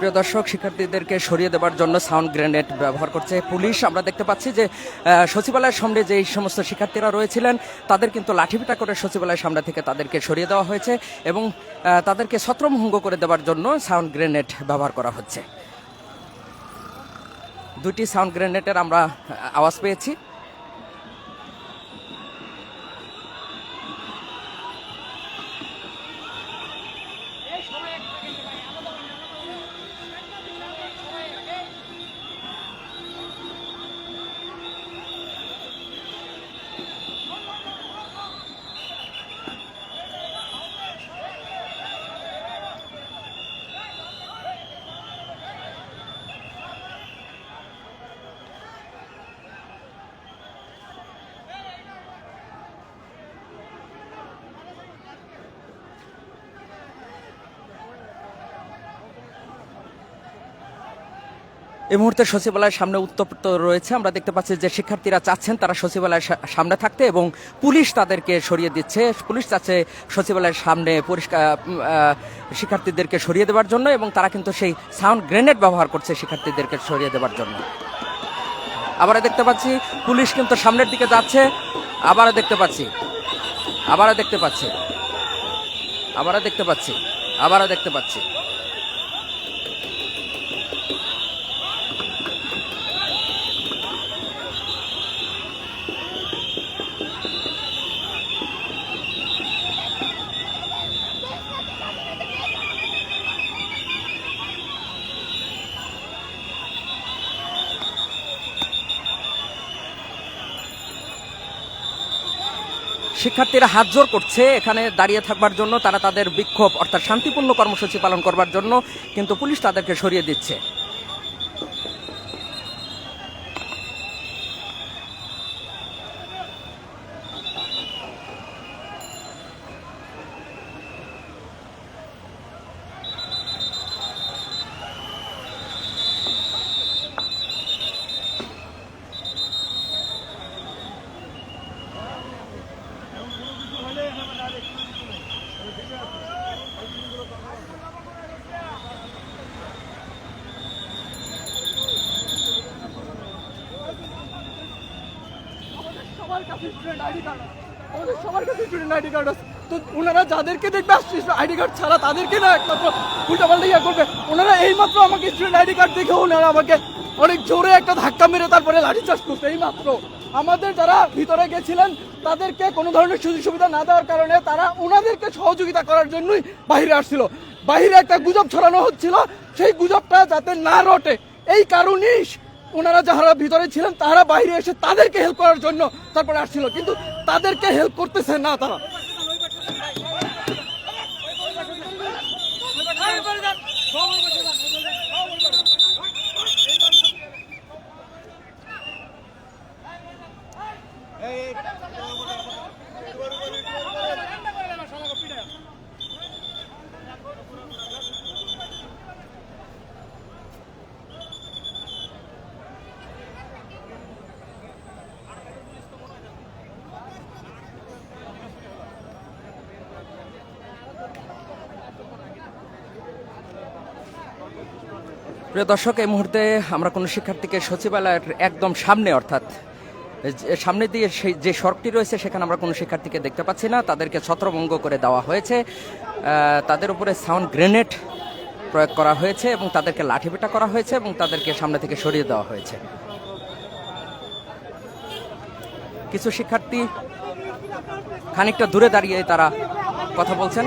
প্রিয় দর্শক, শিক্ষার্থীদেরকে সরিয়ে দেওয়ার জন্য সাউন্ড গ্রেনেড ব্যবহার করছে পুলিশ। আমরা দেখতে পাচ্ছি যে সচিবালয়ের সামনে যে সমস্ত শিক্ষার্থীরা রয়েছিলেন, তাদের কিন্তু লাঠিপিটা করে সচিবালয়ের সামনে থেকে তাদেরকে সরিয়ে দেওয়া হয়েছে এবং তাদেরকে ছত্রভঙ্গ করে দেওয়ার জন্য সাউন্ড গ্রেনেড ব্যবহার করা হচ্ছে। দুটি সাউন্ড গ্রেনেডের আমরা আওয়াজ পেয়েছি। এই মুহূর্তে সচিবালয়ের সামনে উত্তপ্ত রয়েছে। আমরা দেখতে পাচ্ছি যে শিক্ষার্থীরা চাচ্ছেন তারা সচিবালয়ের সামনে থাকতে এবং পুলিশ তাদেরকে সরিয়ে দিচ্ছে। পুলিশ চাচ্ছে সচিবালয়ের সামনে পরিষ্কার শিক্ষার্থীদেরকে সরিয়ে দেওয়ার জন্য এবং তারা কিন্তু সেই সাউন্ড গ্রেনেড ব্যবহার করছে শিক্ষার্থীদেরকে সরিয়ে দেওয়ার জন্য। আবারও দেখতে পাচ্ছি, পুলিশ কিন্তু সামনের দিকে যাচ্ছে। আবারও দেখতে পাচ্ছি, আবারও দেখতে পাচ্ছি, আবারও দেখতে পাচ্ছি, আবারও দেখতে পাচ্ছি। শিক্ষার্থীরা হাত জোর করছে। এখানে দাঁড়িয়ে থাকবার জন্য তারা তাদের বিক্ষোভ অর্থাৎ শান্তিপূর্ণ কর্মসূচি পালন করবার জন্য কিন্তু পুলিশ তাদেরকে সরিয়ে দিচ্ছে। আমাদের সবার কাছে স্টুডেন্ট আইডি কার্ড আছে। তো ওনারা যাদেরকে দেখবে আইডি কার্ড ছাড়া তাদেরকে না একমাত্র উল্টাপাল্টা ইয়া করবে। ওনারা এইমাত্র আমাকে স্টুডেন্ট আইডি কার্ড দেখে ওনারা আমাকে অনেক জোরে একটা ধাক্কা মেরে তারপরে লাঠি চাষ করতে এইমাত্র। আমাদের যারা ভিতরে গেছিলেন, তাদেরকে কোনো ধরনের সুযোগ সুবিধা না দেওয়ার কারণে তারা ওনাদেরকে সহযোগিতা করার জন্যই বাইরে আসছিল। বাইরে একটা গুজব ছড়ানো হচ্ছিল। সেই গুজবটা যাতে না রটে, এই কারণেই ওনারা যারা ভিতরে ছিলেন তারা বাইরে এসে তাদেরকে হেল্প করার জন্য তারপরে আসছিল। কিন্তু তাদেরকে হেল্প করতেছে না তারা। প্রিয় দর্শক, এই মুহূর্তে আমরা কোনো শিক্ষার্থীকে সচিবালয়ের একদম সামনে, অর্থাৎ সামনে দিয়ে সেই যে সড়কটি রয়েছে, সেখানে আমরা কোনো শিক্ষার্থীকে দেখতে পাচ্ছি না। তাদেরকে ছত্রভঙ্গ করে দেওয়া হয়েছে। তাদের উপরে সাউন্ড গ্রেনেড প্রয়োগ করা হয়েছে এবং তাদেরকে লাঠিপেটা করা হয়েছে এবং তাদেরকে সামনে থেকে সরিয়ে দেওয়া হয়েছে। কিছু শিক্ষার্থী খানিকটা দূরে দাঁড়িয়ে তারা কথা বলছেন।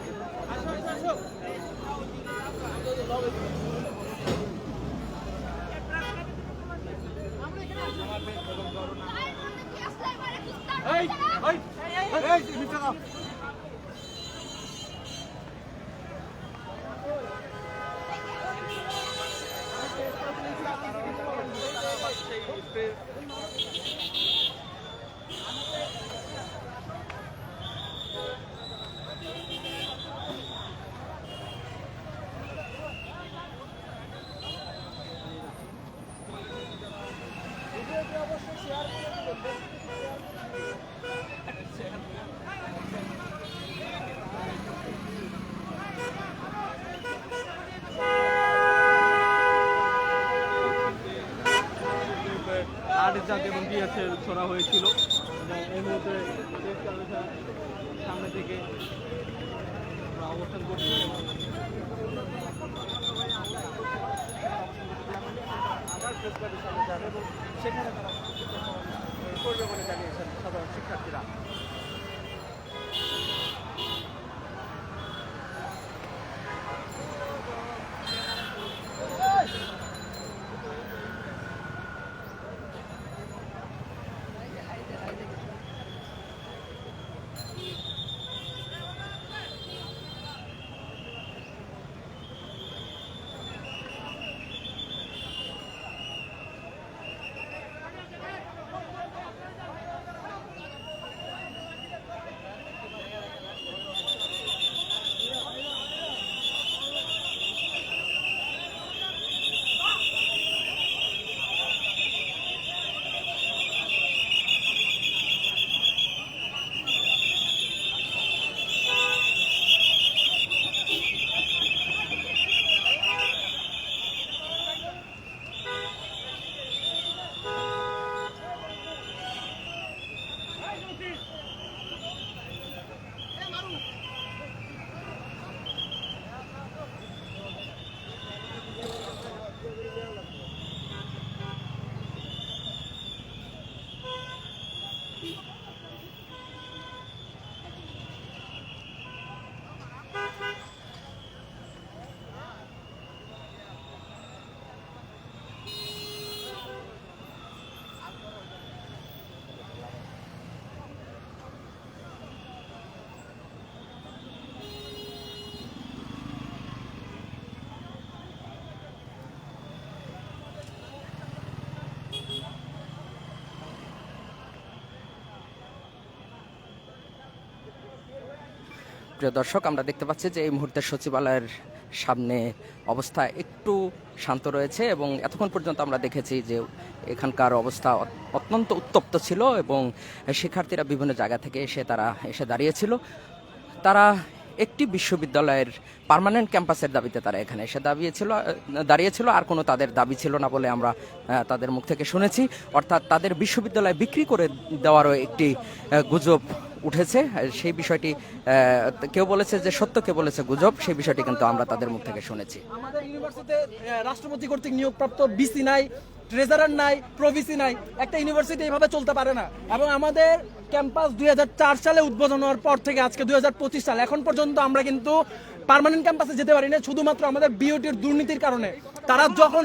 Thank you. জাত এবং ডিএসএ ছড়া হয়েছিল। এই মুহূর্তে সামনে থেকে অবস্থান করছি। সেখানে তারা করবে বলে জানিয়েছেন সাধারণ শিক্ষার্থীরা। প্রিয় দর্শক আমরা দেখতে পাচ্ছি যে এই মুহূর্তে সচিবালয়ের সামনে অবস্থা একটু শান্ত রয়েছে এবং এতক্ষণ পর্যন্ত আমরা দেখেছি যে এখানকার অবস্থা অত্যন্ত উত্তপ্ত ছিল এবং শিক্ষার্থীরা বিভিন্ন জায়গা থেকে এসে তারা এসে দাঁড়িয়েছিল। তারা একটি বিশ্ববিদ্যালয়ের পার্মানেন্ট ক্যাম্পাসের দাবিতে তারা এখানে এসে দাঁড়িয়েছিল আহ, দাঁড়িয়েছিল। আর কোনো তাদের দাবি ছিল না বলে আমরা তাদের মুখ থেকে শুনেছি। অর্থাৎ তাদের বিশ্ববিদ্যালয় বিক্রি করে দেওয়ারও একটি গুজব উঠেছে। সেই বিষয়টি কেউ বলেছে যে সত্য, কেউ বলেছে গুজব, সেই বিষয়টি কিন্তু আমরা তাদের মুখ থেকে শুনেছি। আমাদের ইউনিভার্সিটিতে রাষ্ট্রপতি কর্তৃক নিয়োগপ্রাপ্ত বিসি নাই, ট্রেজারার নাই, প্রভিসি নাই, একটা ইউনিভার্সিটি এইভাবে চলতে পারে না। এবং আমাদের ক্যাম্পাস দুই হাজার চার সালে উদ্বোধন হওয়ার পর থেকে আজকে দুই হাজার পঁচিশ সাল, এখন পর্যন্ত আমরা কিন্তু পার্মানেন্ট ক্যাম্পাসে যেতে পারি না শুধুমাত্র আমাদের বিওটির দুর্নীতির কারণে। তারা যখন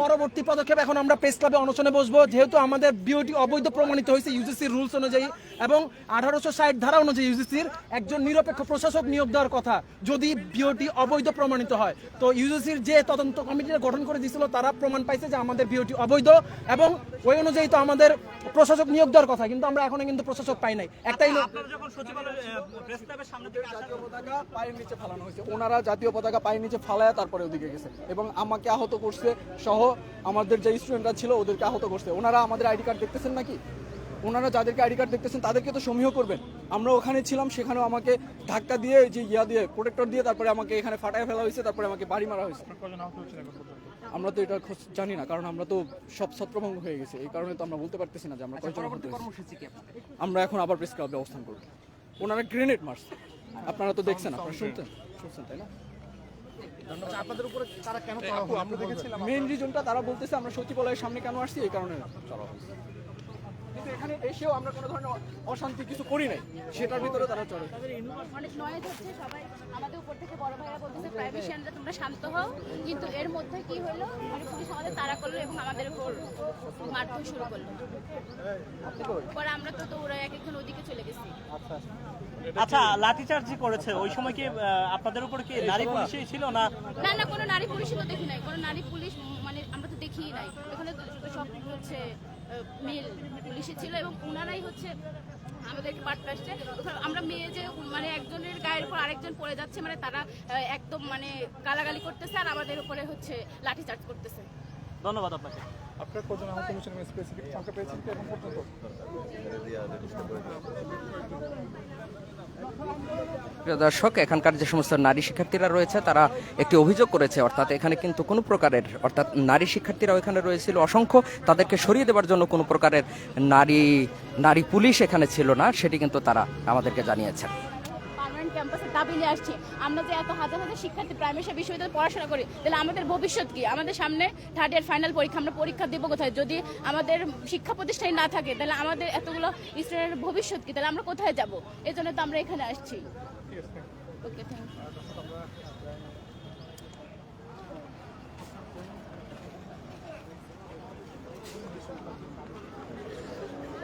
পরবর্তী পদক্ষেপ এখন আমরা প্রেস ক্লাবে অনশনে বসবো যেহেতু আমাদের বিওটি অবৈধ প্রমাণিত হয়েছে ইউজিসির রুলস অনুযায়ী এবং আঠারোশো ষাট ধারা অনুযায়ী ইউজিসির একজন নিরপেক্ষ প্রশাসক নিয়োগ দেওয়ার কথা যদি বিওটি অবৈধ প্রমাণিত হয়। তো ইউজিসির যে তদন্ত কমিটিটা গঠন করে দিয়েছিল তারা প্রমাণ পাইছে যে আমাদের বিওটি অবৈধ এবং ওই অনুযায়ী তো আমাদের প্রশাসক নিয়োগ দেওয়ার কথা কিন্তু আমরা এখনও কিন্তু প্রশাসক পাই নাই। একটাই লোক জাতীয় পতাকা পায়ের নিচে ফালানো হয়েছে। ওনারা জাতীয় পতাকা পায়ের নিচে ফালায় তারপরে ওদিকে গেছে। এবং আমাকে আহত করছে সহ আমাদের যে স্টুডেন্টরা ছিল ওদেরকে আহত করছে। ওনারা আমাদের আইডি কার্ড দেখতেছেন নাকি? ওনারা যাদেরকে আইডি কার্ড দেখতেছেন তাদেরকে তো সমীহ করবেন। আমরা ওখানে ছিলাম সেখানেও আমাকে ধাক্কা দিয়ে যে ইয়া দিয়ে প্রোটেক্টর দিয়ে তারপরে আমাকে এখানে ফাটায় ফেলা হয়েছে তারপরে আমাকে বাড়ি মারা হয়েছে। আমরা তো এটা খোঁজ জানি না কারণ আমরা তো সব ছত্রভঙ্গ হয়ে গেছে। এই কারণে তো আমরা বলতে পারতেছি না যে আমরা কয়জন আমরা এখন আবার প্রেস ক্লাবে অবস্থান করব। ওনারা গ্রেনেড মারছে। আপনারা তো দেখছেন আপনারা শুনতেন শুনছেন তাই না? মেইন রিজনটা তারা বলতেছে আমরা সচিবালয়ের সামনে কেন আসছি এই কারণে চলা হয়েছে কিন্তু এখানে এসেও আমরা কোনো ধরনের অশান্তি কিছু করি নাই সেটার ভিতরে তারা চলে অনেক নয়েজ হচ্ছে সবাই আমাদের উপর থেকে বড় ভাইরা বলতেছে প্রাইভেশনরা তোমরা শান্ত হও। কিন্তু এর মধ্যে কি হলো? মানে পুলিশ আমাদের তাড়া করল এবং আমাদের উপর মারধর শুরু করল। পরে আমরা তো দৌড়ে এক একজন ওদিকে চলে গেছি। আচ্ছা। লাঠিচার্জ যে করেছে। ওই সময় কি আপনাদের উপর কি নারী পুলিশই ছিল না? না না কোনো নারী পুলিশই তো দেখি নাই। কোনো নারী পুলিশ মানে আমরা তো দেখিই নাই। এখানে তো সব হচ্ছে মেল পুলিশই ছিল এবং ওনারাই হচ্ছে আমাদেরকে পাঠতে আসছে। আমরা মেয়ে যে মানে একজনের গায়ের উপর আরেকজন পড়ে যাচ্ছে মানে তারা একদম মানে গালাগালি করতেছে আর আমাদের উপরে হচ্ছে লাঠি চার্জ করতেছে। ধন্যবাদ আপনাকে। আপনার কজন আহত হয়েছেন স্পেসিফিক সংখ্যা পেয়েছেন কি এখন পর্যন্ত? প্রিয় দর্শক, এখানকার যে সমস্ত নারী শিক্ষার্থীরা রয়েছে, তারা একটি অভিযোগ করেছে, অর্থাৎ এখানে কিন্তু কোনো প্রকারের, অর্থাৎ নারী শিক্ষার্থীরা এখানে রয়েছিল। অসংখ্য তাদেরকে সরিয়ে দেওয়ার জন্য কোনো প্রকারের নারী নারী পুলিশ এখানে ছিল না, সেটি কিন্তু তারা আমাদেরকে জানিয়েছেন। ক্যাম্পাসে দাবি নিয়ে আসছি। আমরা যে এত হাজার হাজার শিক্ষার্থী প্রাইমারি বিশ্ববিদ্যালয়ে পড়াশোনা করি তাহলে আমাদের ভবিষ্যৎ কি? আমাদের সামনে থার্ড ইয়ার ফাইনাল পরীক্ষা আমরা পরীক্ষা দেবো কোথায়? যদি আমাদের শিক্ষা প্রতিষ্ঠানে না থাকে তাহলে আমাদের এতগুলো স্টুডেন্টের ভবিষ্যৎ কি? তাহলে আমরা কোথায় যাব? এই জন্য তো আমরা এখানে আসছি। ওকে থ্যাংক ইউ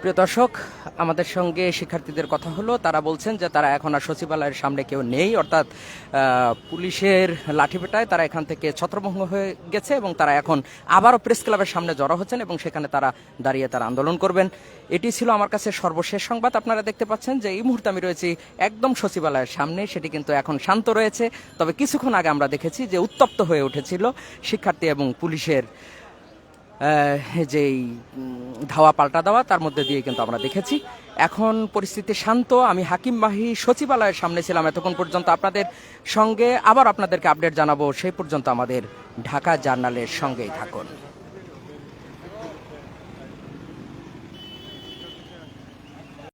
প্রিয় দর্শক, আমাদের সঙ্গে শিক্ষার্থীদের কথা হলো, তারা বলছেন যে তারা এখন আর সচিবালয়ের সামনে কেউ নেই, অর্থাৎ পুলিশের লাঠিপেটায় তারা এখান থেকে ছত্রভঙ্গ হয়ে গেছে এবং তারা এখন আবারও প্রেস ক্লাবের সামনে জড়ো হচ্ছেন এবং সেখানে তারা দাঁড়িয়ে তারা আন্দোলন করবেন। এটি ছিল আমার কাছে সর্বশেষ সংবাদ। আপনারা দেখতে পাচ্ছেন যে এই মুহূর্তে আমি রয়েছি একদম সচিবালয়ের সামনে, সেটি কিন্তু এখন শান্ত রয়েছে। তবে কিছুক্ষণ আগে আমরা দেখেছি যে উত্তপ্ত হয়ে উঠেছিল শিক্ষার্থী এবং পুলিশের যেই ধাওয়া পাল্টা দেওয়া, তার মধ্যে দিয়ে কিন্তু আমরা দেখেছি। এখন পরিস্থিতি শান্ত, আমি হাকিম মাহি সচিবালয়ের সামনে ছিলাম এতক্ষণ পর্যন্ত আপনাদের সঙ্গে। আবার আপনাদেরকে আপডেট জানাব, সেই পর্যন্ত আমাদের ঢাকা জার্নালের সঙ্গেই থাকুন।